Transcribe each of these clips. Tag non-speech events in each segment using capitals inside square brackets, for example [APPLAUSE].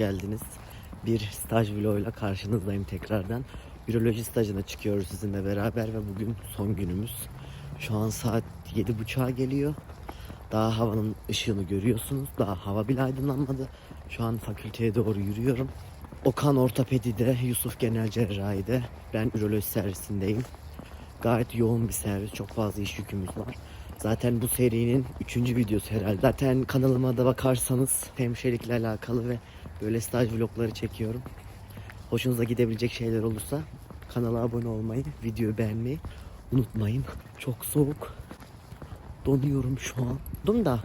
geldiniz. Bir staj vloguyla karşınızdayım tekrardan. Üroloji stajına çıkıyoruz sizinle beraber ve bugün son günümüz. Şu an saat 7.30'a geliyor. Daha havanın ışığını görüyorsunuz. Daha hava bile aydınlanmadı. Şu an fakülteye doğru yürüyorum. Okan Ortopedi'de, Yusuf Genel Cerrahi'de, ben üroloji servisindeyim. Gayet yoğun bir servis, çok fazla iş yükümüz var. Zaten bu serinin üçüncü videosu herhalde. Zaten kanalıma da bakarsanız hemşirelikle alakalı ve böyle staj vlogları çekiyorum. Hoşunuza gidebilecek şeyler olursa kanala abone olmayı, videoyu beğenmeyi unutmayın. Çok soğuk. Donuyorum şu an. Dum da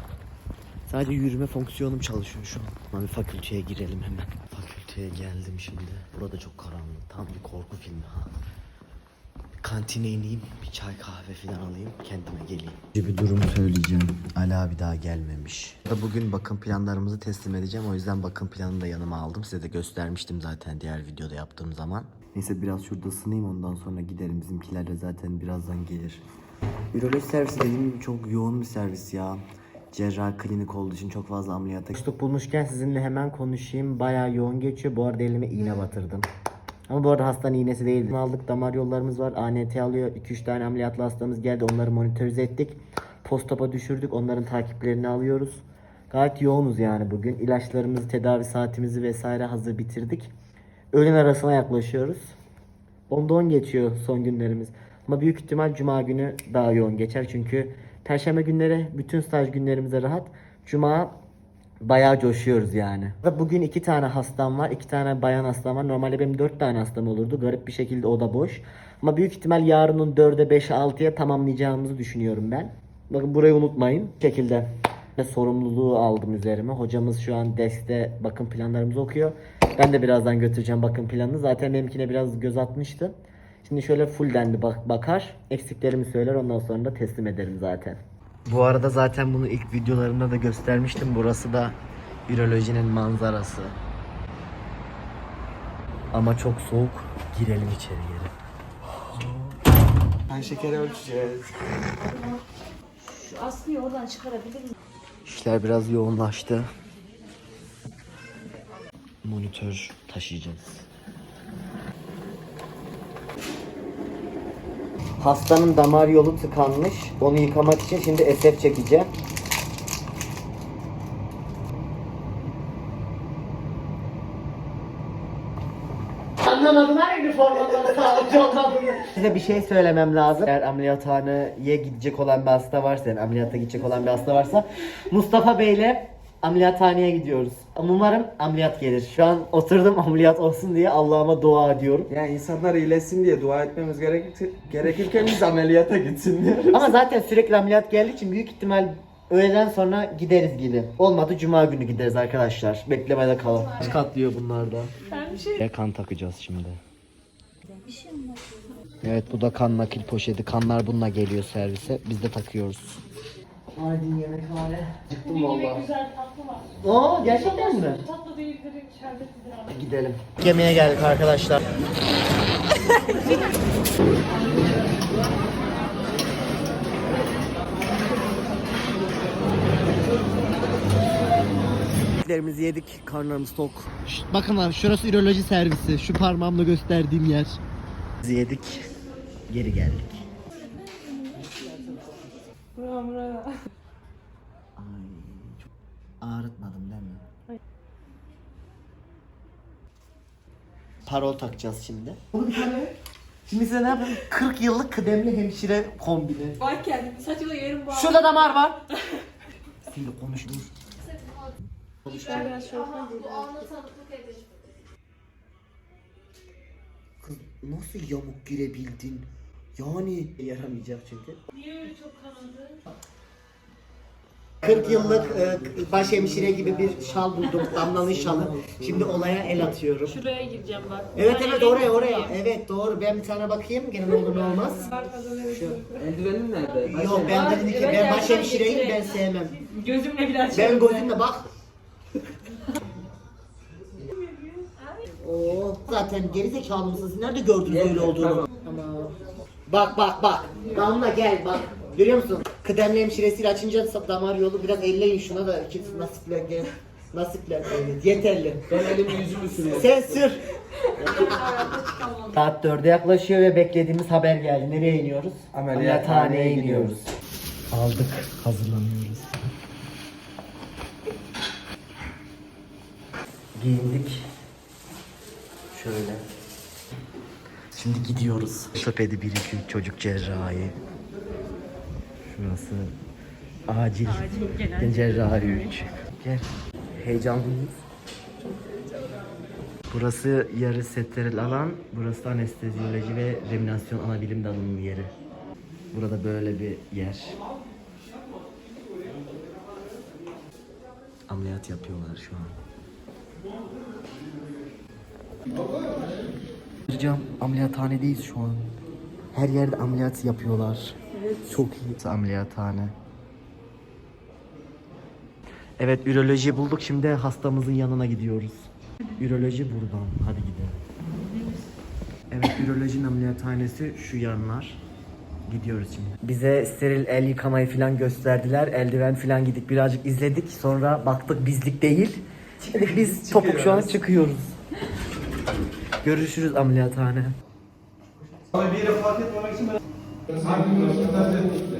sadece yürüme fonksiyonum çalışıyor şu an. Ama bir fakülteye girelim hemen. Fakülteye geldim şimdi. Burada çok karanlık. Tam bir korku filmi ha. Kantine ineyim, bir çay kahve falan alayım, kendime geleyim. Bir durum söyleyeceğim. Ali abi daha gelmemiş. Bugün bakım planlarımızı teslim edeceğim. O yüzden bakım planını da yanıma aldım. Size de göstermiştim zaten diğer videoda yaptığım zaman. Neyse biraz şurada ısınayım ondan sonra giderim. Bizimkiler de zaten birazdan gelir. Üroloji servisi dediğim gibi çok yoğun bir servis ya. Cerrah klinik olduğu için çok fazla ameliyata. Boşluk bulmuşken sizinle hemen konuşayım. Bayağı yoğun geçiyor. Bu arada elime iğne batırdım. Ama bu arada hastanın iğnesi değil. Aldık damar yollarımız var. ANT alıyor. 2-3 tane ameliyatlı hastamız geldi. Onları monitörize ettik. Postop'a düşürdük. Onların takiplerini alıyoruz. Gayet yoğunuz yani bugün. İlaçlarımızı, tedavi saatimizi vesaire hazır bitirdik. Öğlen arasına yaklaşıyoruz. Onda 10 geçiyor son günlerimiz. Ama büyük ihtimal cuma günü daha yoğun geçer. Çünkü perşembe günleri bütün staj günlerimize rahat. Cuma bayağı coşuyoruz yani. Ve bugün iki tane hastam var. iki tane bayan hastam var. Normalde benim dört tane hastam olurdu. Garip bir şekilde o da boş. Ama büyük ihtimal yarının dörde beşe altıya tamamlayacağımızı düşünüyorum ben. Bakın burayı unutmayın. Bu şekilde ve sorumluluğu aldım üzerime. Hocamız şu an derste bakım planlarımızı okuyor. Ben de birazdan götüreceğim bakım planını. Zaten benimkine biraz göz atmıştı. Şimdi şöyle fullden bir bak bakar. Eksiklerimi söyler ondan sonra da teslim ederim zaten. Bu arada zaten bunu ilk videolarımda da göstermiştim. Burası da ürolojinin manzarası. Ama çok soğuk. Girelim içeri geri. Ben şekeri ölçeceğiz. Şu Aslı'yı oradan çıkarabilir miyim? İşler biraz yoğunlaştı. Monitör taşıyacağız. Hastanın damar yolu tıkanmış. Onu yıkamak için şimdi SF çekeceğim. Anlamadılar üniformaları sağlıkçı olmadığını. Size bir şey söylemem lazım. Eğer ameliyathaneye gidecek olan bir hasta varsa, yani ameliyata gidecek olan bir hasta varsa Mustafa Bey'le ameliyathaneye gidiyoruz. Ama Umarım ameliyat gelir. Şu an oturdum ameliyat olsun diye Allah'ıma dua ediyorum. Yani insanlar iyileşsin diye dua etmemiz gerekir, gerekirken biz ameliyata gitsin diyoruz. Ama zaten sürekli ameliyat geldiği için büyük ihtimal öğleden sonra gideriz gibi. Olmadı cuma günü gideriz arkadaşlar. Beklemede kalın. Katlıyor bunlar da? Şey... kan takacağız şimdi. Evet bu da kan nakil poşeti. Kanlar bununla geliyor servise. Biz de takıyoruz. Haydi yemekhane. Çıktım valla. güzel tatlı var. Oo gerçekten mi? Tatlı değildir, şerbetlidir ama. Gidelim. Yemeğe geldik arkadaşlar. Yemeklerimizi yedik, karnlarımız tok. bakın abi şurası üroloji servisi. Şu parmağımla gösterdiğim yer. Yedik, geri geldik. [LAUGHS] Ay, çok ağrıtmadım değil mi? Hayır. Parol takacağız şimdi. Şimdi size ne yapayım? 40 yıllık kıdemli hemşire kombini. Bak kendimi saçımda yerim bağlı. Şurada damar var. [LAUGHS] Şimdi biraz şortla Kız nasıl yamuk girebildin? Yani yaramayacak çünkü. Niye öyle çok kanadı? 40 yıllık e, başhemşire gibi bir şal buldum. Damlanın şalı. Şimdi olaya el atıyorum. Şuraya gireceğim bak. Evet evet oraya oraya. Evet doğru. Ben bir tane bakayım. Gene ne olur ne olmaz. Evet. Eldivenin nerede? Yok ben dedim ki ben başhemşireyim ben sevmem. Gözümle biraz Ben gözümle bak. [LAUGHS] Oo, zaten gerizekalı mısınız? Nerede gördünüz öyle olduğunu? Ama bak bak bak. Damla gel bak. Görüyor musun? Kıdemli hemşiresiyle açınca damar yolu biraz elleyin şuna da ikisi nasiple gel. Nasipler evet yeterli. Ben elimi yüzümü sürüyorum. Sen sür. Saat 4'e yaklaşıyor ve beklediğimiz haber geldi. Nereye iniyoruz? Ameliyathaneye gidiyoruz. Aldık, hazırlanıyoruz. Giyindik. Şöyle. Şimdi gidiyoruz. Sopedi 1 2 çocuk cerrahi. Şurası acil, genel cerrahi 3. Gel. Heyecanlıyız. Burası yarı steril alan, burası anesteziyoloji ve reminasyon ana bilim dalının yeri. Burada böyle bir yer. Ameliyat yapıyorlar şu an. Hocam ameliyathanedeyiz şu an. Her yerde ameliyat yapıyorlar. Çok iyi. Ameliyathane. Evet üroloji bulduk. Şimdi hastamızın yanına gidiyoruz. Üroloji buradan. Hadi gidelim. Evet ürolojinin ameliyathanesi şu yanlar. Gidiyoruz şimdi. Bize steril el yıkamayı falan gösterdiler. Eldiven falan gidip birazcık izledik. Sonra baktık bizlik değil. Dedik biz topuk şu an çıkıyoruz. Görüşürüz ameliyathane.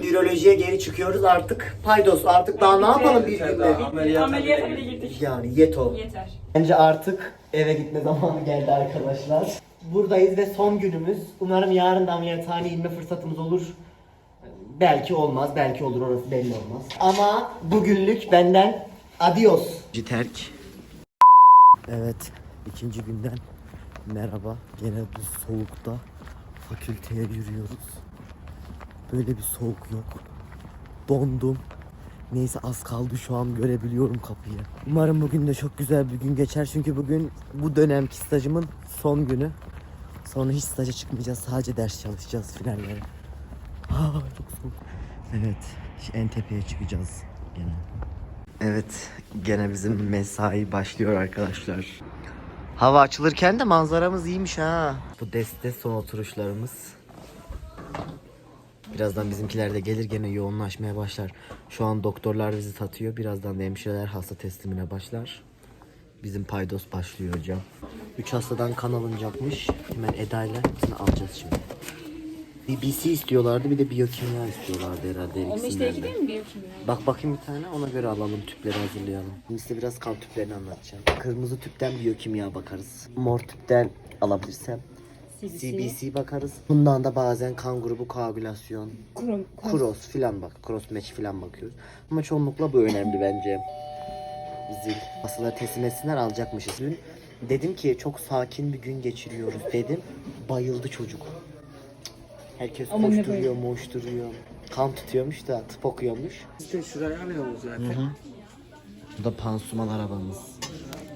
Ürolojiye geri çıkıyoruz artık. Paydos artık daha ne yapalım bir günde? Ameliyata bile girdik. Yani yeto. Yeter. Bence artık eve gitme zamanı geldi arkadaşlar. Buradayız ve son günümüz. Umarım yarın da ameliyathaneye inme fırsatımız olur. Belki olmaz, belki olur orası belli olmaz. Ama bugünlük benden adios. Terk. Evet, ikinci günden merhaba. Gene bu soğukta fakülteye yürüyoruz. Böyle bir soğuk yok. Dondum. Neyse az kaldı şu an görebiliyorum kapıyı. Umarım bugün de çok güzel bir gün geçer çünkü bugün bu dönemki stajımın son günü. Sonra hiç staja çıkmayacağız sadece ders çalışacağız finallere. Aa, çok soğuk. Evet en tepeye çıkacağız gene. Evet gene bizim mesai başlıyor arkadaşlar. Hava açılırken de manzaramız iyiymiş ha. Bu deste son oturuşlarımız. Birazdan bizimkiler de gelir gene yoğunlaşmaya başlar. Şu an doktorlar bizi tatıyor. Birazdan da hemşireler hasta teslimine başlar. Bizim paydos başlıyor hocam. 3 hastadan kan alınacakmış. Hemen Eda ile hepsini alacağız şimdi. BBC istiyorlardı bir de biyokimya istiyorlardı herhalde her ikisinden de. mi biyokimya? Bak bakayım bir tane ona göre alalım tüpleri hazırlayalım. Şimdi size biraz kan tüplerini anlatacağım. Kırmızı tüpten biyokimya bakarız. Mor tüpten alabilirsem CBC bakarız. Bundan da bazen kan grubu koagülasyon, cross filan bak, cross match filan bakıyoruz. Ama çoğunlukla bu önemli bence. Zil. Hastaları teslim etsinler alacakmışız. Dün dedim ki çok sakin bir gün geçiriyoruz dedim. Bayıldı çocuk. Herkes koşturuyor, moşturuyor. Kan tutuyormuş da tıp okuyormuş. İşte şuraya alıyoruz zaten. Bu da pansuman arabamız.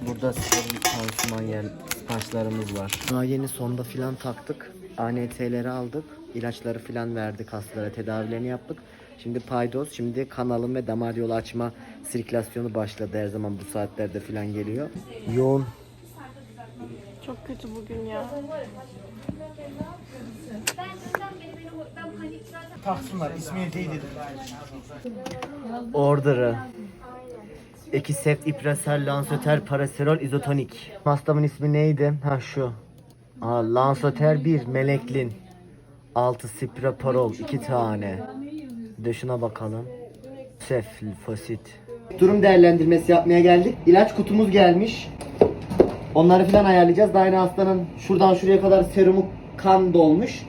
Burada steril pansuman yer taşlarımız var. Daha yeni sonda filan taktık. ANT'leri aldık. ilaçları filan verdik hastalara. Tedavilerini yaptık. Şimdi paydos, şimdi kan alım ve damar yolu açma sirkülasyonu başladı. Her zaman bu saatlerde filan geliyor. Yoğun. Çok kötü bugün ya. Taksınlar ismini teyit edin. Order'ı. Ekisept, iprasel, lansoter, paraserol, izotonik. Hastamın ismi neydi? Ha şu. Aa, lansoter 1, meleklin. 6 sipraparol, 2 tane. Bir de şuna bakalım. Sefilfosit. Durum değerlendirmesi yapmaya geldik. İlaç kutumuz gelmiş. Onları falan ayarlayacağız. Daha yine hastanın şuradan şuraya kadar serumu kan dolmuş.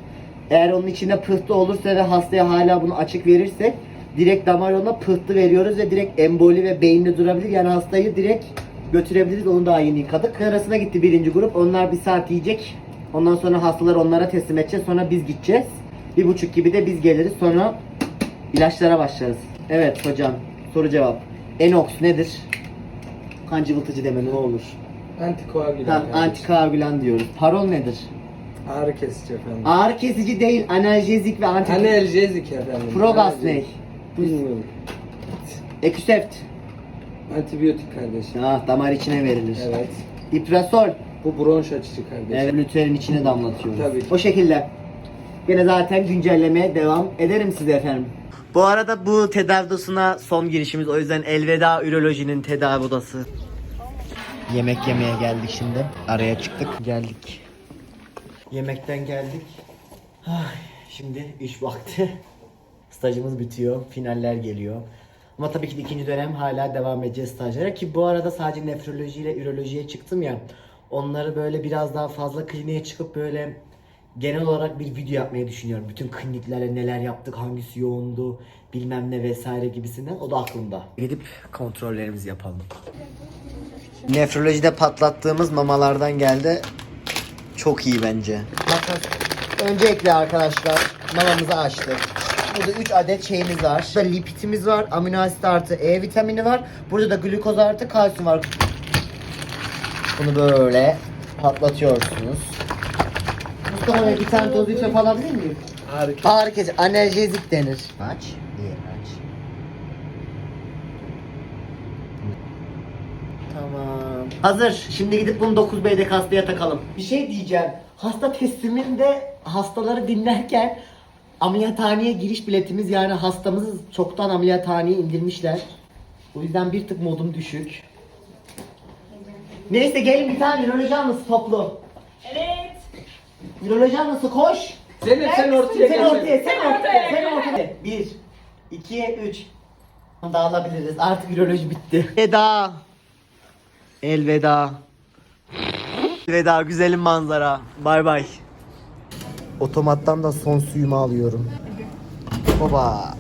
Eğer onun içinde pıhtı olursa ve hastaya hala bunu açık verirsek direkt damar yoluna pıhtı veriyoruz ve direkt emboli ve beyinde durabilir. Yani hastayı direkt götürebiliriz. Onu daha yeni yıkadık. Arasına gitti birinci grup. Onlar bir saat yiyecek. Ondan sonra hastaları onlara teslim edeceğiz. Sonra biz gideceğiz. Bir buçuk gibi de biz geliriz. Sonra ilaçlara başlarız. Evet hocam. Soru cevap. Enox nedir? Kan cıvıltıcı deme ne olur. Antikoagülan. Tamam, antikoagülan diyoruz. Parol nedir? Ağrı kesici efendim. Ağrı kesici değil, analjezik ve anti... Analjezik efendim. Progas ne? Bilmiyorum. Antibiyotik kardeşim. Ah, damar içine verilir. Evet. İprasol. Bu bronş açıcı kardeşim. Evet, lüterin içine damlatıyoruz. Tabii ki. O şekilde. Yine zaten güncellemeye devam ederim size efendim. Bu arada bu tedavi odasına son girişimiz. O yüzden elveda ürolojinin tedavi odası. Yemek yemeye geldik şimdi. Araya çıktık. Geldik. Yemekten geldik. Ay, şimdi iş vakti. Stajımız bitiyor. Finaller geliyor. Ama tabii ki de ikinci dönem hala devam edeceğiz stajlara ki bu arada sadece nefroloji ile ürolojiye çıktım ya. Onları böyle biraz daha fazla kliniğe çıkıp böyle genel olarak bir video yapmayı düşünüyorum. Bütün kliniklerle neler yaptık, hangisi yoğundu, bilmem ne vesaire gibisinden. O da aklımda. Gidip kontrollerimizi yapalım. Nefrolojide patlattığımız mamalardan geldi. Çok iyi bence. Bakın öncelikle arkadaşlar mamamızı açtık. Burada 3 adet şeyimiz var. Burada lipitimiz var, amino asit artı E vitamini var. Burada da glukoz artı kalsiyum var. Bunu böyle patlatıyorsunuz. Mustafa Bey bir tane toz lütfen alabilir miyim? Harika. Harika. Analjezik denir. Aç. Diğer aç. Tamam. Hazır. Şimdi gidip bunu 9 B'deki hastaya takalım. Bir şey diyeceğim. Hasta tesliminde hastaları dinlerken ameliyathaneye giriş biletimiz yani hastamızı çoktan ameliyathaneye indirmişler. O yüzden bir tık modum düşük. Neyse gelin bir tane üroloji anlısı toplu. Evet. Üroloji anlısı koş. Zeynep sen ortaya Sen gel. ortaya, sen ortaya, sen ortaya. Bir, iki, üç. Dağılabiliriz. Artık üroloji bitti. Elveda. Elveda. Elveda güzelim manzara. Bay bay. Otomattan da son suyumu alıyorum. Baba.